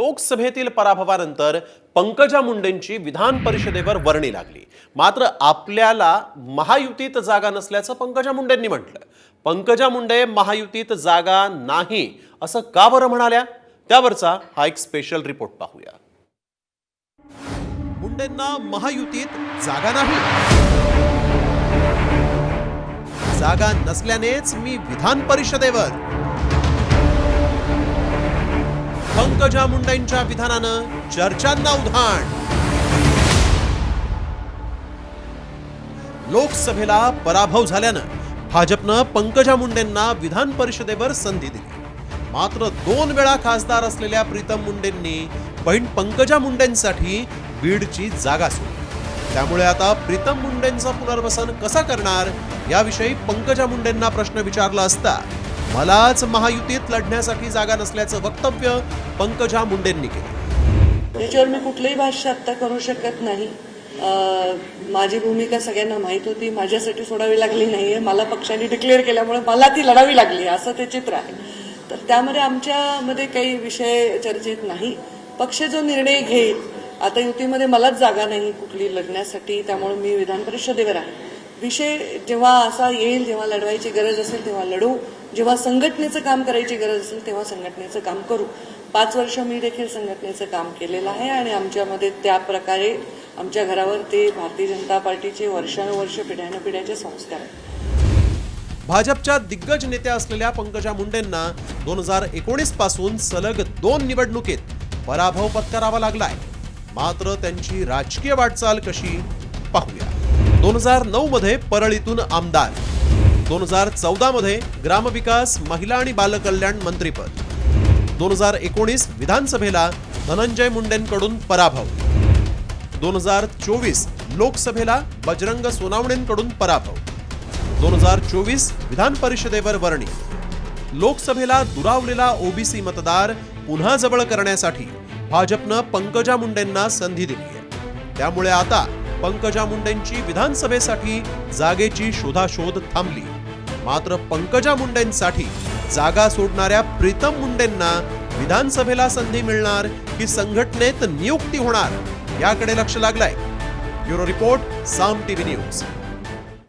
लोकसभेतील पराभवानंतर पंकजा मुंडेंची विधान परिषदेवर वर्णी लागली. मात्र आपल्याला महायुतीत जागा नसल्याचं पंकजा मुंडेंनी म्हटलं. पंकजा मुंडे महायुतीत जागा नाही असं का बरं म्हणाल्या? त्यावरचा हा एक स्पेशल रिपोर्ट पाहूया. मुंडेंना महायुतीत जागा नाही. जागा नसल्यानेच मी विधान परिषदेवर. पंकजा मुंडेंच्या विधानानं चर्चांना उधाण. लोकसभेला पराभव झाल्यानं भाजपनं पंकजा मुंडेंना विधान परिषदेवर संधी दिली. मात्र दोन वेळा खासदार असलेल्या प्रीतम मुंडेंनी बहीण पंकजा मुंडेंसाठी बीडची जागा सोडली. त्यामुळे आता प्रीतम मुंडेंचं पुनर्वसन कसं करणार याविषयी पंकजा मुंडेंना प्रश्न विचारला असता मलाच महायुतीत लढण्यासाठी जागा नसल्याचं वक्तव्य पंकजा मुंडेंनी केलं. त्याच्यावर मी कुठलंही भाष्य आत्ता करू शकत नाही. माझी भूमिका सगळ्यांना माहीत होती. माझ्यासाठी सोडावी लागली नाहीये. मला पक्षाने डिक्लेअर केल्यामुळे मला ती लढावी लागली. असं ते चित्र आहे. तर त्यामध्ये आमच्यामध्ये काही विषय चर्चेत नाही. पक्ष जो निर्णय घेईल आता युतीमध्ये मलाच जागा नाही कुठली लढण्यासाठी. त्यामुळे मी विधान परिषदेवर आहे. विषय जेव्हा असा येईल जेव्हा लढवायची गरज असेल तेव्हा लढू. जेव्हा संघटनेचं काम करायची गरज असेल तेव्हा संघटनेचं काम करू. पाच वर्ष मी देखील संघटनेचं काम केलेलं आहे आणि आमच्यामध्ये त्या प्रकारे आमच्या घरावर ते भारतीय जनता पार्टीचे वर्षानुवर्ष पिढ्यानपिढ्याचे संस्कार आहेत. भाजपच्या दिग्गज नेत्या असलेल्या पंकजा मुंडेंना दोन हजार एकोणीसपासून सलग दोन निवडणुकीत पराभव पत्करावा लागलाय. मात्र त्यांची राजकीय वाटचाल कशी पाहूया. दोन हजार नऊ मध्ये परळीतून आमदार. दोन हजार चौदा मध्ये ग्रामविकास महिला आणि बालकल्याण मंत्रीपद. दोन हजार एकोणीस विधानसभेला धनंजय मुंडेंकडून पराभव. दोन हजार चोवीस लोकसभेला बजरंग सोनावणेंकडून पराभव. दोन हजार चोवीस विधान परिषदेवर वर्णी. लोकसभेला दुरावलेला ओबीसी मतदार पुन्हा जवळ करण्यासाठी भाजपनं पंकजा मुंडेंना संधी दिली आहे त्यामुळे आता पंकजा मुंडेंची विधानसभेसाठी जागेची शोधाशोध थांबली. मात्र पंकजा मुंडेंसाठी जागा सोडणाऱ्या प्रीतम मुंडेंना विधानसभेला संधी मिळणार की संघटनेत नियुक्ती होणार याकडे लक्ष लागलाय. Bureau report Saam TV news.